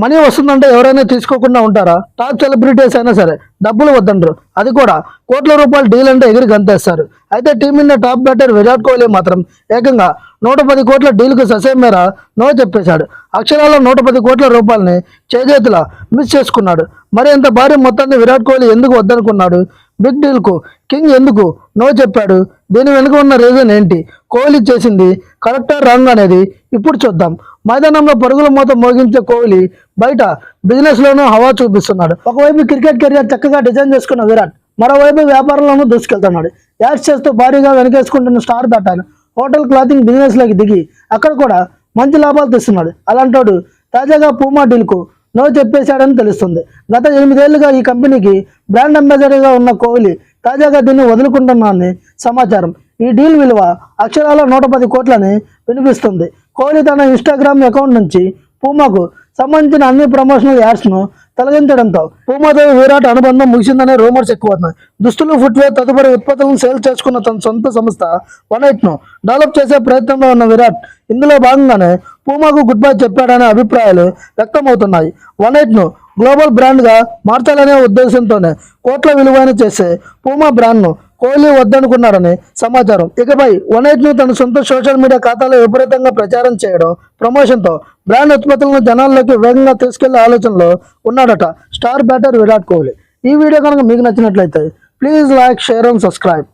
Money వస్తుందంటే ఎవరైనా తీసుకోకుండా ఉంటారా? టాప్ సెలబ్రిటీస్ అయినా సరే డబ్బులు వద్దంటారు అది కూడా కోట్ల రూపాయల డీల్ అంటే ఎగిరి గంతేస్తారు. అయితే team India top batter Virat Kohli మాత్రం ఏకంగా నూట పది కోట్ల డీల్కు ససేం మేర నో చెప్పేశాడు. అక్షరాల నూట పది కోట్ల రూపాయలని చేజేతులా మిస్ చేసుకున్నాడు. మరి ఇంత భారీ మొత్తాన్ని విరాట్ కోహ్లీ ఎందుకు వద్దనుకున్నాడు? బిగ్ డీల్కు కింగ్ ఎందుకు నో చెప్పాడు? దీని వెనుక ఉన్న రీజన్ ఏంటి? కోహ్లీ చేసింది కరెక్టా రాంగ్ అనేది ఇప్పుడు చూద్దాం. మైదానంలో పరుగుల మూత మోగించే కోహ్లీ బయట బిజినెస్ లోనూ హవా చూపిస్తున్నాడు. ఒకవైపు క్రికెట్ కెరియర్ చక్కగా డిజైన్ చేసుకున్న విరాట్ మరోవైపు వ్యాపారంలోనూ దూసుకెళ్తున్నాడు. యాడ్స్ చేస్తూ భారీగా వెనకేసుకుంటున్న స్టార్ బ్యాటర్ హోటల్ క్లాతింగ్ బిజినెస్లోకి దిగి అక్కడ కూడా మంచి లాభాలు తెస్తున్నాడు. అలాంటోడు తాజాగా పూమా డీల్కు నో చెప్పేశాడని తెలుస్తుంది. గత ఎనిమిదేళ్ళుగా ఈ కంపెనీకి బ్రాండ్ అంబాసిడర్గా ఉన్న కోహ్లీ తాజాగా దీన్ని వదులుకుంటున్నానని సమాచారం. ఈ డీల్ విలువ అక్షరాల నూట పది కోట్లని వినిపిస్తుంది. కోహ్లీ తన ఇన్స్టాగ్రామ్ అకౌంట్ నుంచి పూమాకు సంబంధించిన అన్ని ప్రమోషనల్ యాడ్స్ను తొలగించడంతో పూమాతో విరాట్ అనుబంధం ముగిసిందనే రూమర్స్ ఎక్కువవుతున్నాయి. దుస్తులు ఫుట్వేర్ తదుపరి ఉత్పత్తులను సేల్ చేసుకున్న తన సొంత సంస్థ వన్ను డెవలప్ చేసే ప్రయత్నంలో ఉన్న విరాట్ ఇందులో భాగంగానే పూమాకు గుడ్ బై చెప్పాడనే అభిప్రాయాలు వ్యక్తమవుతున్నాయి. వన్ను గ్లోబల్ బ్రాండ్గా మార్చాలనే ఉద్దేశంతోనే కోట్ల విలువైన చేసే పూమా బ్రాండ్ను కోహ్లీ వద్దనుకున్నారని సమాచారం. ఇకపై వన్ను తన సొంత సోషల్ మీడియా ఖాతాలో విపరీతంగా ప్రచారం చేయడం ప్రమోషన్తో బ్రాండ్ ఉత్పత్తులను జనాల్లోకి వేగంగా తీసుకెళ్ళే ఆలోచనలో ఉన్నాడట స్టార్ బ్యాటర్ విరాట్ కోహ్లీ. ఈ వీడియో కనుక మీకు నచ్చినట్లయితే please like share and subscribe.